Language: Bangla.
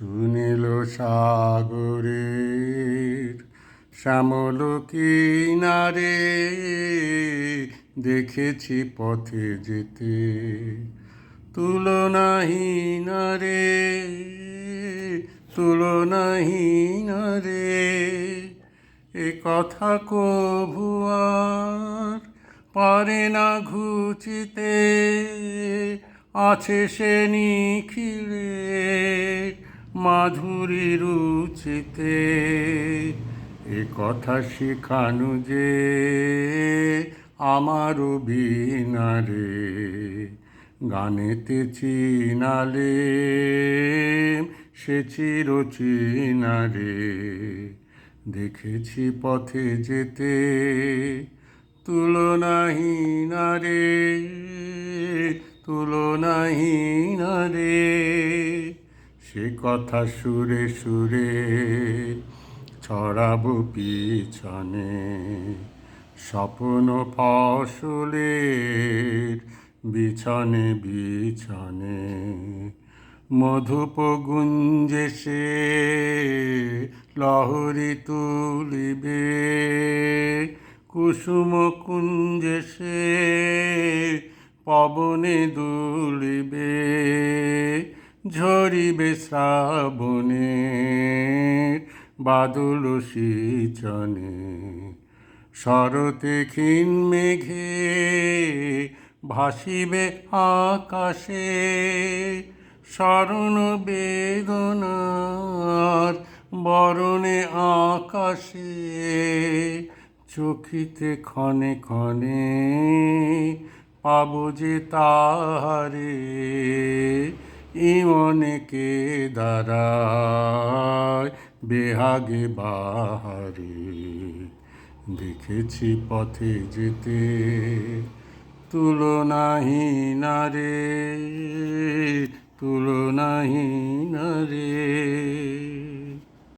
শুনিল সাগরের শ্যামল কিনারে দেখেছি পথে যেতে। তুলনাহীন রে তুলনাহীন রে এ কথা কভু আর পারে না ঘুচিতে, আছে সে নিখিলে। মাধুরী রুচিতে এ কথা শিখানু যে আমারও বিনারে, গানেতে চিনালে সে চির চিনারে দেখেছি পথে যেতে তুলনাহীন রে তুলনাহীন রে। সে কথা সুরে সুরে ছড়াবো পিছনে। স্বপ্ন ফসলের বিছনে বিছনে। মধুপ গুঞ্জে সে লহরি তুলিবে। কুসুম কুঞ্জে সে পবনে দুলিবে। ঝরিবে শ্রাবণে বাদল সিচনে। শরতে ক্ষীণ মেঘে ভাসিবে আকাশে, শরণ বেদনার বরণে আকাশে। চোখিতে ক্ষণে ক্ষণে পাব যে তাহারে ইমনেকে দাঁড়ায় বেহাগে বাহারে। দেখেছি পথে যেতে তুলনাহীন রে তুলনাহীন রে।